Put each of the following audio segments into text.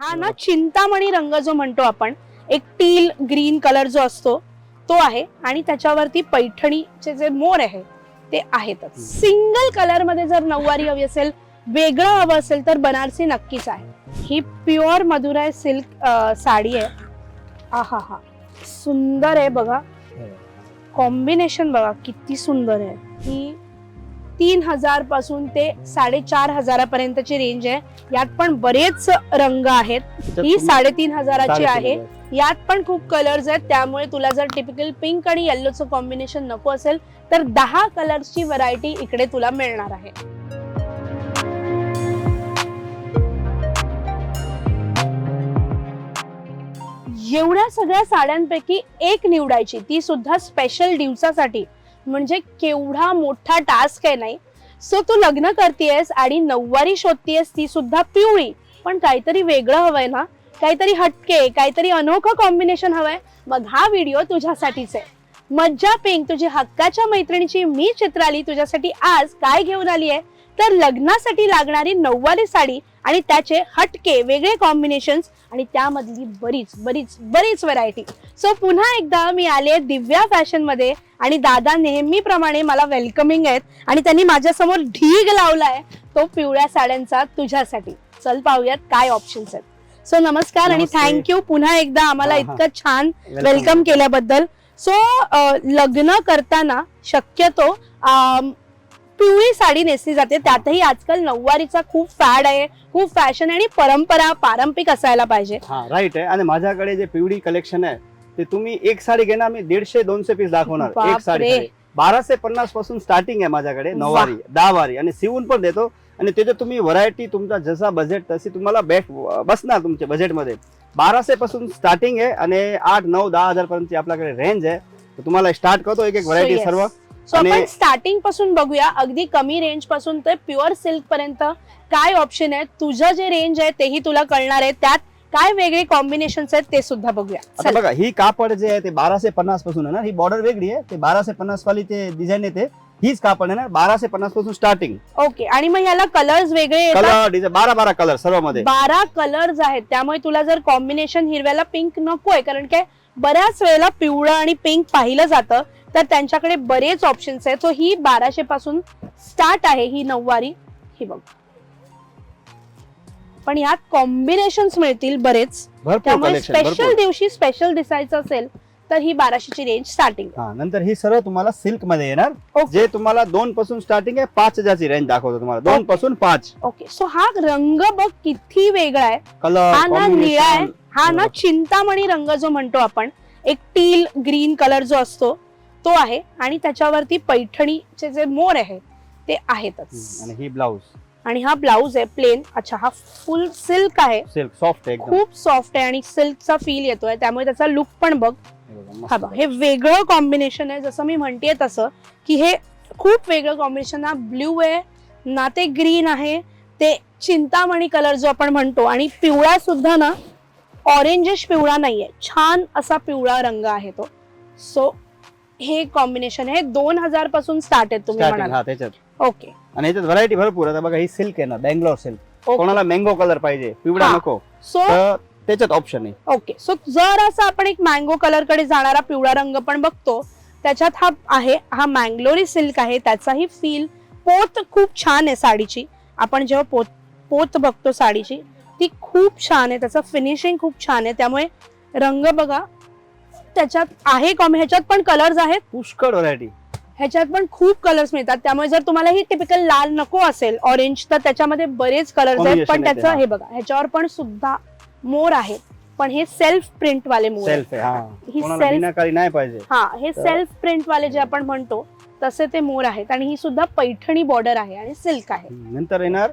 हा ना चिंतामणी रंग जो म्हणतो आपण एक टील ग्रीन कलर जो असतो तो आहे आणि त्याच्यावरती पैठणीचे जे मोर आहे ते आहेतच. सिंगल कलरमध्ये जर नऊवारी हवी असेल वेगळं हवं असेल तर बनारसी नक्कीच आहे. ही प्युअर मधुराय सिल्क साडी आहे. आहा हा. सुंदर आहे बघा. कॉम्बिनेशन बघा किती सुंदर आहे. ही तीन हजारपासून ते साडेचार हजारापर्यंतची रेंज आहे. यात पण बरेच रंग आहेत. ही साडेतीन हजाराची आहे. यात पण खूप कलर्स आहेत. त्यामुळे तुला जर टिपिकल पिंक आणि येल्लोचं कॉम्बिनेशन नको असेल तर दहा कलर्सची व्हरायटी इकडे तुला मिळणार आहे. एवढ्या सगळ्या साड्यांपैकी एक निवडायची ती सुद्धा स्पेशल दिवसासाठी म्हणजे केवढा मोठा टास्क आहे नाही? सो तू लग्न करतेयस आणि नऊवारी शोधतेयस ती सुद्धा पिवळी. पण काहीतरी वेगळं हवंय ना? काहीतरी हटके काहीतरी अनोखं कॉम्बिनेशन हवंय. मग हा व्हिडिओ तुझ्यासाठीच आहे. मज्जा पिंक तुझी हक्काच्या मैत्रिणीची मी चित्राली तुझ्यासाठी आज काय घेऊन आली आहे तर लग्नासाठी लागणारी नऊवारी साडी आणि त्याचे हटके वेगळे कॉम्बिनेशन्स आणि त्यामधली बरीच बरीच बरीच व्हरायटी सो पुन्हा एकदा मी आले दिव्या फॅशनमध्ये आणि दादा नेहमीप्रमाणे मला वेलकमिंग आहेत आणि त्यांनी माझ्यासमोर ढीग लावलाय तो पिवळ्या साड्यांचा तुझ्यासाठी. चल पाहूयात काय ऑप्शन्स आहेत. सो नमस्कार आणि. थँक्यू पुन्हा एकदा आम्हाला. इतकं छान वेलकम केल्याबद्दल. सो लग्न करताना शक्यतो पिवळी साडी नेसली जाते. त्यातही आजकाल नऊवारीचा खूप फॅड आहे खूप फॅशन आणि परंपरा पारंपरिक असायला पाहिजे. हा राईट आहे. आणि माझ्याकडे जे पिवळी कलेक्शन आहे ते तुम्ही एक साडी घेणार मी दीडशे दोनशे पीस दाखवणार. एक साडी. बाराशे पन्नासपासून स्टार्टिंग आहे माझ्याकडे नऊवारी दहा वारी आणि शिवून पण देतो. आणि त्याच्यात तुम्ही व्हरायटी तुमचा जसा बजेट तशी तुम्हाला बेस्ट बसणार तुमच्या बजेटमध्ये बाराशे पासून स्टार्टिंग आहे आणि आठ नऊ दहा हजार पर्यंतची आपल्याकडे रेंज आहे. तर तुम्हाला स्टार्ट करतो एक एक व्हरायटी. सर्व. सो आपण स्टार्टिंगपासून बघूया अगदी कमी रेंजपासून ते प्युअर सिल्क पर्यंत काय ऑप्शन आहे तुझं जे रेंज आहे तेही तुला कळणार आहे. त्यात काय वेगळे कॉम्बिनेशन्स आहेत ते सुद्धा बघूया. आता. बघा ही कापड जे आहे ते बाराशे पन्नासपासून आहे ना ही बॉर्डर वेगळी आहे ते बाराशे पन्नास वाली ते डिझाईन येते हीच कापड आहे ना बाराशे पन्नासपासून स्टार्टिंग ओके आणि मग ह्याला कलर्स वेगळे येतात? कलर बारा बारा कलर सर्वमध्ये बारा कलर्स आहेत त्यामुळे तुला जर कॉम्बिनेशन हिरव्याला पिंक नकोय कारण काय बऱ्याच वेळेला पिवळं आणि पिंक पाहिलं जातं तर त्यांच्याकडे बरेच ऑप्शन्स आहेत. सो ही बाराशे पासून स्टार्ट आहे ही नऊवारी. ही बघ. पण यात कॉम्बिनेशन मिळतील बरेच. त्यामुळे स्पेशल दिवशी स्पेशल दिसायचं असेल तर ही बाराशेची रेंज स्टार्टिंग हा नंतर ही सर्व तुम्हाला सिल्कमध्ये येणार. ओके जे तुम्हाला दोन पासून स्टार्टिंग आहे पाच हजारची रेंज दाखवतो तुम्हाला. दोन. पासून पाच. ओके सो हा रंग बघ किती वेगळा आहे. कलर हा ना निळा आहे. हा ना हो. चिंतामणी रंग जो म्हणतो आपण एक टील ग्रीन कलर जो असतो तो आहे आणि त्याच्यावरती पैठणीचे जे मोर आहे ते आहेतच. आणि ही ब्लाऊज. आणि हा ब्लाऊज आहे प्लेन. अच्छा हा फुल सिल्क आहे. सिल्क सॉफ्ट आहे खूप सॉफ्ट आहे आणि सिल्कचा फील येतोय. त्यामुळे त्याचा लुक पण बघ. हे बघा, हा हे वेगळं कॉम्बिनेशन आहे. जसं मी म्हणतेय तसं की हे खूप वेगळं कॉम्बिनेशन ना ब्ल्यू आहे ना ते ग्रीन आहे ते चिंतामणी कलर जो आपण म्हणतो. आणि पिवळा सुद्धा ना ऑरेंजिश पिवळा नाहीये. छान असा पिवळा रंग आहे तो. सो हे कॉम्बिनेशन आहे. दोन हजारपासून स्टार्ट आहे तुम्ही Starting, म्हणाल हा त्याच्यात. ओके आणि याच्यात व्हरायटी भरपूर आता बघा ही सिल्क आहे ना बँगलोर सिल्क कोणाला मँगो कलर पाहिजे पिवळा हा. नको. सो तर त्याच्यात ऑप्शन आहे. ओके सो जर असं आपण एक मँगो कलरकडे जाणारा पिवळा रंग पण बघतो. त्याच्यात हा आहे हा मँगलोरी सिल्क आहे. त्याचाही फील पोत खूप छान आहे साडीची. आपण जेव्हा पोत पोत बघतो साडीची ती खूप छान आहे. त्याचं फिनिशिंग खूप छान आहे. त्यामुळे रंग बघा त्याच्यात आहे कॉम ह्याच्यात पण कलर्स आहेत. पुष्कळ व्हरायटी ह्याच्यात पण खूप कलर्स मिळतात. त्यामुळे जर तुम्हाला ही टिपिकल लाल नको असेल ऑरेंज तर त्याच्यामध्ये बरेच कलर्स आहेत. पण त्याचं हा. बघा ह्याच्यावर पण सुद्धा मोर आहेत. पण हे सेल्फ प्रिंट वाले मोर आहेत. सेल्फ आहे हा. बिनाकारी नाही पाहिजे. हा हे सेल्फ प्रिंट वाले जे आपण म्हणतो तसे ते मोर आहेत. आणि ही सुद्धा पैठणी बॉर्डर आहे आणि सिल्क आहे. नंतर येणार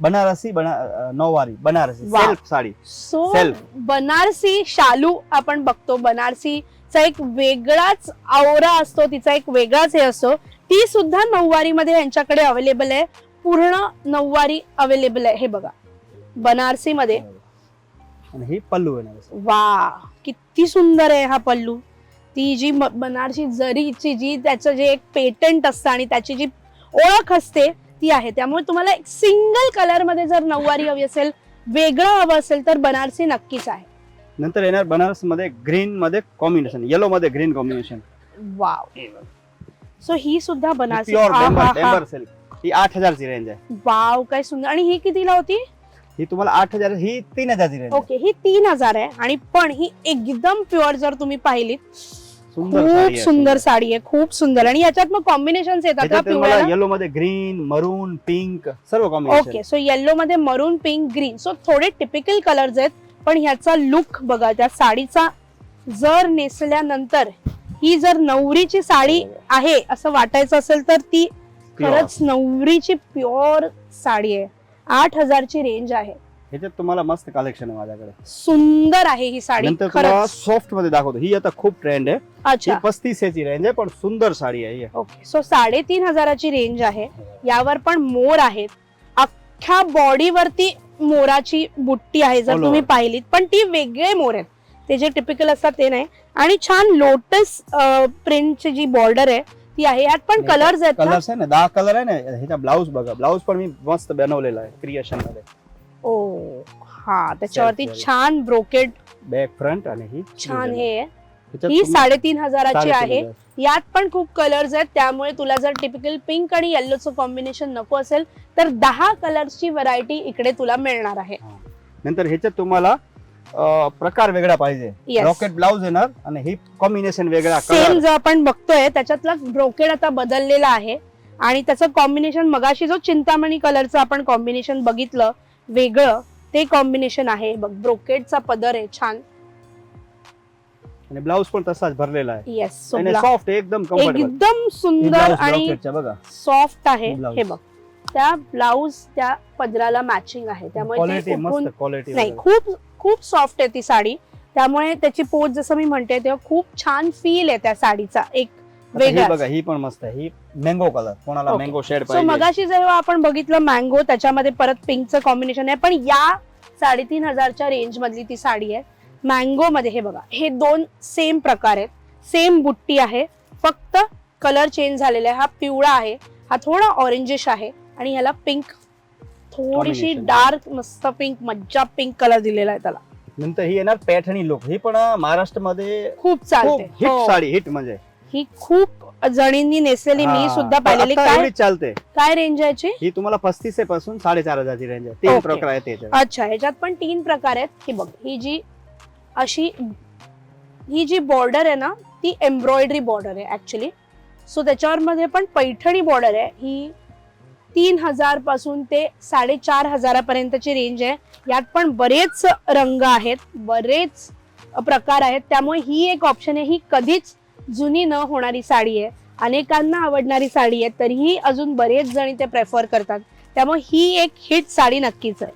बनारसी बना नऊवारी बनारसी वा. Self sari. So Self. Banarasi शालू आपण बघतो. बनारसीचा एक वेगळाच आवरा असतो तिचा एक वेगळाच हे असतो. ती सुद्धा नऊवारी मध्ये यांच्याकडे अवेलेबल आहे. पूर्ण नऊवारी अवेलेबल आहे. हे बघा. बनारसी मध्ये आणि ही पल्लू येणार वा किती सुंदर आहे हा पल्लू. ती जी म- बनारसी जरीची जी त्याचं जे एक पेटंट असतं आणि त्याची जी ओळख असते ती आहे. त्यामुळे तुम्हाला एक सिंगल कलरमध्ये जर नऊवारी हवी असेल वेगळं हवं असेल तर बनारसी नक्कीच आहे. नंतर येणार बनारसमध्ये ग्रीन मध्ये कॉम्बिनेशन येलो मध्ये ग्रीन कॉम्बिनेशन वाव सो ही सुद्धा बनारसी प्युअर आ, हा, हा. डेंबर सिल्क ही आठ हजारची रेंज आहे. वाव काय सुंदर. आणि ही कितीला होती? ही तुम्हाला आठ हजार ही तीन हजारची रेंज आहे. ओके ही तीन हजार आहे. आणि पण ही एकदम प्युअर जर तुम्ही पाहिलीत सुंदर खूप सुंदर साडी आहे खूप सुंदर. आणि याच्यात मग कॉम्बिनेशन येतात येलो मध्ये ग्रीन मरून पिंक सर्व कॉम्बिनेशन ओके सो येल्लो मध्ये मरून पिंक ग्रीन सो थोडे टिपिकल कलर्स आहेत पण ह्याचा लुक बघा त्या साडीचा जर नेसल्यानंतर ही जर नवरीची साडी आहे असं वाटायचं असेल तर ती खरंच नवरीची प्युअर साडी आहे. आठ हजारची रेंज आहे. ह्याच्यात तुम्हाला मस्त कलेक्शन आहे माझ्याकडे. सुंदर आहे ही साडी नंतर तुम्हाला खरंच. सॉफ्टमध्ये दाखवतो. ही आता खूप ट्रेंड आहे. ही अच्छा पस्तीस ची रेंज आहे पण सुंदर साडी आहे ही. ओके सो साडेतीन हजाराची रेंज आहे. यावर पण मोर आहेत. अख्ख्या बॉडीवरती मोराची बुट्टी आहे जर All तुम्ही. पाहिलीत. पण ती वेगळे मोर आहेत. ते जे टिपिकल असतात ते नाही. आणि छान लोटस प्रिंटची जी बॉर्डर आहे ती आहे. यात पण कलर्स आहेत ना? कलर्स आहे ना? दहा कलर आहे ना? ह्याचा ब्लाऊज बघा. ब्लाऊज पण मी मस्त बनवलेला आहे क्रिएशनमध्ये. ओ हा त्याच्यावरती. छान ब्रोकेड बॅक फ्रंट आणि ही छान हे आहे. ह्याच्यात ही तुम्ही- साडेतीन हजाराची साडेतीन आहे. हजार. यात पण खूप कलर्स आहेत. त्यामुळे तुला जर टिपिकल पिंक आणि येल्लोचं कॉम्बिनेशन नको असेल तर दहा कलर्सची व्हरायटी इकडे तुला मिळणार आहे. नंतर ह्याच्यात तुम्हाला अं, प्रकार वेगळा पाहिजे. Yes. रॉकेट ब्लाऊज येणार आणि ही कॉम्बिनेशन वेगळा सेम जो आपण बघतोय त्याच्यातला ब्रोकेड आता बदललेला आहे. आणि त्याचं कॉम्बिनेशन मगाशी जो चिंतामणी कलरचं आपण कॉम्बिनेशन बघितलं वेगळं. ते कॉम्बिनेशन आहे. बघ ब्रोकेडचा पदर आहे छान. आणि ब्लाऊज पण तसाच भरलेला आहे. येस सॉफ्ट एकदम एकदम सुंदर आणि सॉफ्ट आहे. हे बघ. त्या ब्लाऊज त्या पदराला मॅचिंग आहे. त्यामुळे नाही खूप खूप सॉफ्ट आहे ती साडी. त्यामुळे त्याची पोच जसं मी म्हणते तेव्हा खूप छान फील आहे त्या साडीचा. एक ही बघा ही पण मस्त आहे. ही मँगो कलर कोणाला Okay. मँगो शेड सो पाहिजे. मगाशी जेव्हा आपण बघितलं मँगो त्याच्यामध्ये परत पिंकचं कॉम्बिनेशन आहे. पण या साडेतीन हजारच्या रेंज मधली ती साडी आहे. मँगो मध्ये हे बघा हे दोन सेम प्रकार आहेत. सेम बुट्टी आहे. फक्त कलर चेंज झालेला आहे. हा पिवळा आहे. हा थोडा ऑरेंजिश आहे. आणि ह्याला पिंक थोडीशी Combination. डार्क मस्त पिंक मज्जा पिंक कलर दिलेला आहे त्याला. नंतर ही येणार पैठणी लुक ही पण महाराष्ट्रामध्ये खूप खूप चालते हिट हो. साडी हिट म्हणजे. ही खूप जणींनी नेसलेली मी. सुद्धा पाहिलेली. काय चालते. काय रेंज आहे याची? ही तुम्हाला पस्तीसपासून साडेचार हजारची रेंज आहे. तीन. प्रकार आहेत अच्छा ह्याच्यात पण तीन प्रकार आहेत. ही बघ ही जी अशी ही जी बॉर्डर आहे ना ती एम्ब्रॉयडरी बॉर्डर आहे ऍक्च्युली सो त्याच्यावर मध्ये पण पैठणी बॉर्डर आहे. ही तीन हजारपासून ते साडेचार हजारापर्यंतची रेंज आहे. यात पण बरेच रंग आहेत बरेच प्रकार आहेत. त्यामुळे ही एक ऑप्शन आहे. ही कधीच जुनी न होणारी साडी आहे. अनेकांना आवडणारी साडी आहे तरीही अजून बरेच जण ते प्रेफर करतात. त्यामुळे ही एक हिट साडी नक्कीच आहे.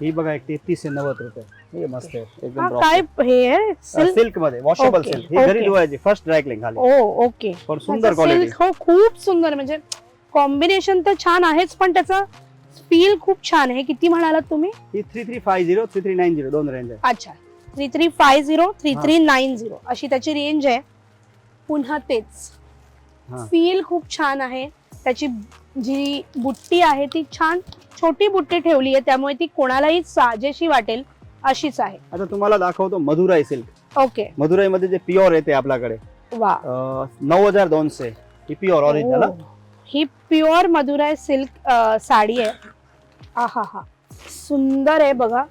ही बघा एक तेहतीस नव्वद रुपये. हे मस्त आहे हा एकदम काय हे आहे सिल्क सिल्कमध्ये वॉशेबल Okay, सिल्क ही घरी okay. धुवायची फर्स्ट ड्रायक्लिंग खाली. ओ ओके पण सुंदर क्वालिटी हो खूप सुंदर. म्हणजे कॉम्बिनेशन तर छान आहेच पण त्याचा फील खूप छान आहे. किती म्हणालात तुम्ही? ही three three five zero three three nine zero दोन रेंज आहे. अच्छा. Three three five zero three three nine zero अशी त्याची रेंज आहे. पुन्हा तेच. हा. फील खूप छान आहे. त्याची जी बुट्टी आहे ती छान छोटी बुट्टी ठेवली आहे. त्यामुळे ती कोणालाही साजेशी वाटेल अशीच आहे. आता तुम्हाला दाखवतो मधुराई सिल्क. ओके. मधुराई मध्ये जे प्युअर येते आपल्याकडे वा. नऊ हजार दोनशे. ही प्युअर ऑरिजिनल ओ, ही प्युअर मधुराय सिल्क साडी आहे. आहा हा. सुंदर आहे बघा.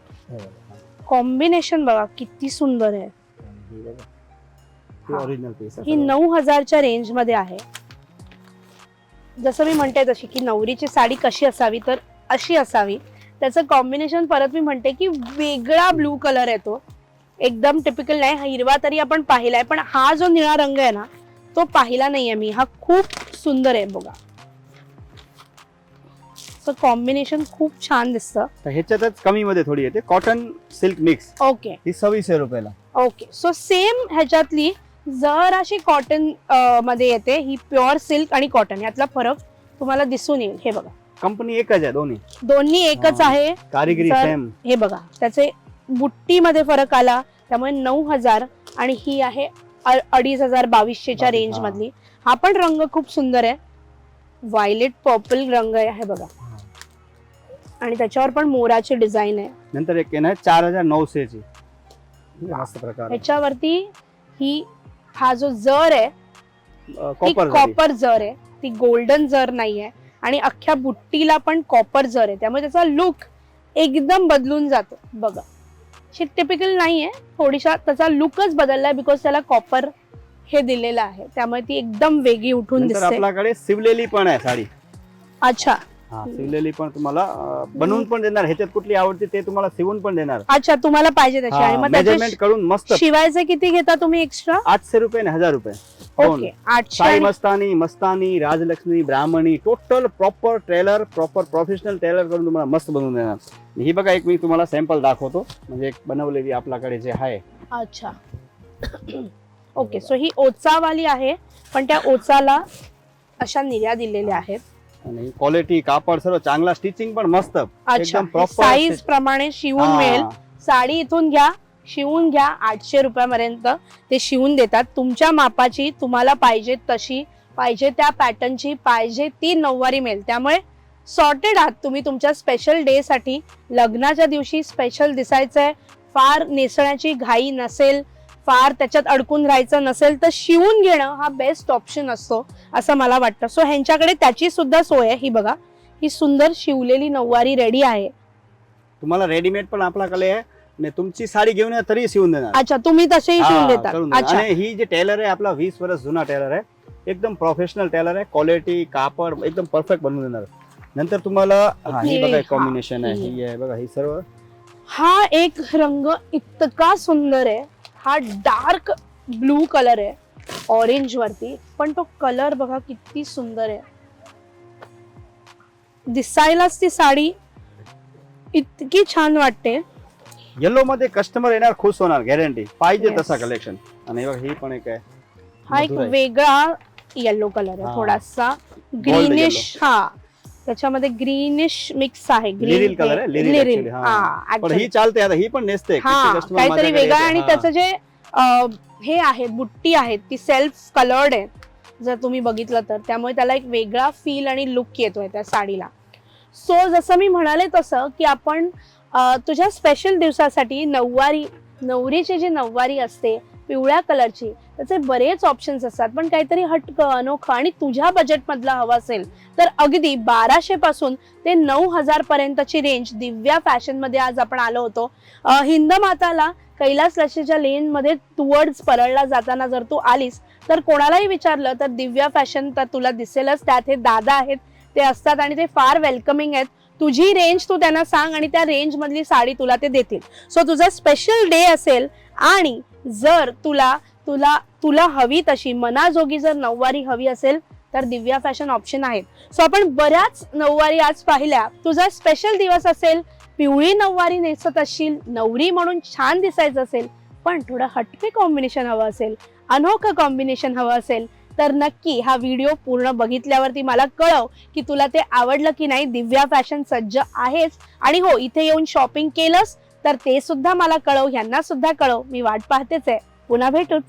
कॉम्बिनेशन बघा किती सुंदर आहे. हा. ओरिजिनल पीस ही नऊ हजारच्या रेंजमध्ये आहे. जसं मी म्हणते तशी की नवरीची साडी कशी असावी तर अशी असावी. त्याचं कॉम्बिनेशन परत मी म्हणते की वेगळा ब्लू कलर येतो एकदम टिपिकल नाही हा हिरवा तरी आपण पाहिलाय पण हा जो निळा रंग आहे ना तो पाहिला नाहीये मी. हा खूप सुंदर आहे बघा. कॉम्बिनेशन खूप छान दिसतं. तर ह्याच्यातच कमी मध्ये थोडी येते. कॉटन सिल्क मिक्स ओके ही सव्वीसशे रुपयाला. ओके सो सेम ह्याच्यातली जर अशी कॉटनमध्ये येते ही प्युअर सिल्क आणि कॉटन यातला फरक तुम्हाला दिसून येईल. हे बघा. कंपनी एकच आहे दोन्ही. दोन्ही एकच. आहे. कारिगिरी सेम हे बघा त्याचे बुट्टीमध्ये फरक आला त्यामुळे नऊ हजार आणि ही आहे अडीच हजार बावीसशेच्या बावीस, रेंज. मधली. हा पण रंग खूप सुंदर आहे. व्हायलेट पर्पल रंग आहे बघा. आणि त्याच्यावर पण मोराची डिझाईन आहे. नंतर एक चार हजार नऊशेची. मस्त प्रकार ह्याच्यावरती ही हा जो जर आहे ती कॉपर जर आहे ती गोल्डन जर नाहीये आणि अख्ख्या बुट्टीला पण कॉपर जर आहे त्यामुळे त्याचा लुक एकदम बदलून जातो. बघा. टिपिकल नाहीये थोडीशा त्याचा लुकच बदललाय बिकॉज त्याला कॉपर हे दिलेलं आहे. त्यामुळे ती एकदम वेगळी उठून दिसते. आपल्याकडे सिवलेली पण आहे साडी. अच्छा. हा सिवलेली पण तुम्हाला अं, बनवून पण देणार. ह्याच्यात कुठली आवडते ते तुम्हाला सिवून पण देणार. अच्छा तुम्हाला पाहिजे तशी आणि मग मेजरमेंटकडून मस्त. शिवायचे किती घेता तुम्ही एक्स्ट्रा आठशे रुपये आणि हजार रुपये. दोन. ओके आठशे साई आणि Mastani Mastani Rajlakshmi Brahmani total proper trailer proper professional trailer करून तुम्हाला मस्त बनवून देणार. ही बघा एक मी तुम्हाला सॅम्पल दाखवतो. म्हणजे एक बनवलेली आपल्याकडे जे आहे. अच्छा. ओके सो ही ओचावाली आहे. पण त्या ओचाला अशा निर्या दिलेल्या आहेत. आणि क्वालिटी कापड सर्व चांगला स्टिचिंग पण मस्त. अच्छा. एकदम proper साईज. प्रमाणे शिवून हा. मिळेल साडी इथून घ्या शिवून घ्या आठशे रुपयापर्यंत. ते शिवून देतात. तुमच्या मापाची तुम्हाला पाहिजे तशी पाहिजे त्या पॅटर्नची पाहिजे ती नऊवारी मिळेल. त्यामुळे सॉर्टेड आहात तुम्ही तुमच्या स्पेशल डे साठी. लग्नाच्या दिवशी स्पेशल दिसायचंय. फार नेसण्याची घाई नसेल. फार त्याच्यात अडकून राहायचं नसेल तर शिवून घेणं हा बेस्ट ऑप्शन असतो असं मला वाटतं. सो ह्यांच्याकडे त्याची सुद्धा सोय आहे. ही बघा ही सुंदर शिवलेली नऊवारी रेडी आहे. तुम्हाला रेडीमेड पण आपल्याकडे आहे. तुमची साडी घेऊन या तरी शिवून देणार. अच्छा तुम्ही तसेही शिवून हा, देणार. अच्छा. आणि ही जे टेलर आहे आपला वीस वर्ष जुना टेलर आहे. एकदम प्रोफेशनल टेलर आहे. क्वालिटी कापड एकदम परफेक्ट बनवून देणार. नंतर तुम्हाला हा, बघा कॉम्बिनेशन आहे. ही आहे बघा ही सर्व. हा एक रंग इतका सुंदर आहे. हा डार्क ब्लू कलर आहे. ऑरेंज वरती. पण तो कलर बघा किती सुंदर आहे. दिसायलाच ती साडी इतकी छान वाटते. येलो मध्ये कस्टमर येणार खुश होणार गॅरंटी पाहिजे. तसा कलेक्शन आणि ही पण एक आहे. हा एक. वेगळा येलो कलर आहे. थोडासा. ग्रीनिश हा. त्याच्यामध्ये ग्रीनिश मिक्स आहे लिरिल कलर आहे लिरिल लिरिल actually, हा. हा पण actually. ही चालते आता ही पण नेसते हा customer काहीतरी माझ्याकडे वेगळं येते. आणि हा. त्याचं जे अं, हे आहे बुट्टी आहे ती सेल्फ कलर्ड आहे जर तुम्ही बघितलं तर त्यामुळे त्याला एक वेगळा फील आणि लुक येतोय त्या साडीला सो जसं मी म्हणाले तसं की आपण अं, तुझ्या स्पेशल दिवसासाठी नऊवारी नवरीची जी नऊवारी असते पिवळ्या कलरची त्याचे बरेच ऑप्शन्स असतात. पण काहीतरी हटकं अनोखं आणि तुझ्या बजेटमधला हवा असेल तर अगदी बाराशे पासून ते नऊ हजार पर्यंतची रेंज दिव्या फॅशनमध्ये आज आपण आलो होतो. हिंद माताला कैलास लशीच्या लेनमध्ये टुवर्ड्स परळला जाताना जर तू आलीस तर कोणालाही विचारलं तर दिव्या फॅशन तर तुला दिसेलच. त्यात हे दादा आहेत ते असतात आणि ते फार वेलकमिंग आहेत. तुझी रेंज तू त्यांना सांग आणि त्या रेंज मधली साडी तुला ते देतील. सो तुझा स्पेशल डे असेल आणि जर तुला तुला तुला हवी तशी. मनाजोगी जर नऊवारी हवी असेल तर दिव्या फॅशन ऑप्शन आहेत सो आपण बऱ्याच नऊवारी आज पाहिल्या. तुझा स्पेशल दिवस असेल पिवळी नऊवारी नेसत असशील नवरी म्हणून छान दिसायचं असेल पण थोडं हटके कॉम्बिनेशन हवं असेल अनोखं कॉम्बिनेशन हवं असेल तर नक्की हा व्हिडिओ पूर्ण बघितल्यावरती मला कळव की तुला ते आवडलं की नाही. दिव्या फॅशन सज्ज आहेच आणि हो इथे येऊन शॉपिंग केलंस तर ते सुद्धा मला कळव ह्यांना सुद्धा कळव. मी वाट पाहतेच आहे. पुन्हा भेटूच.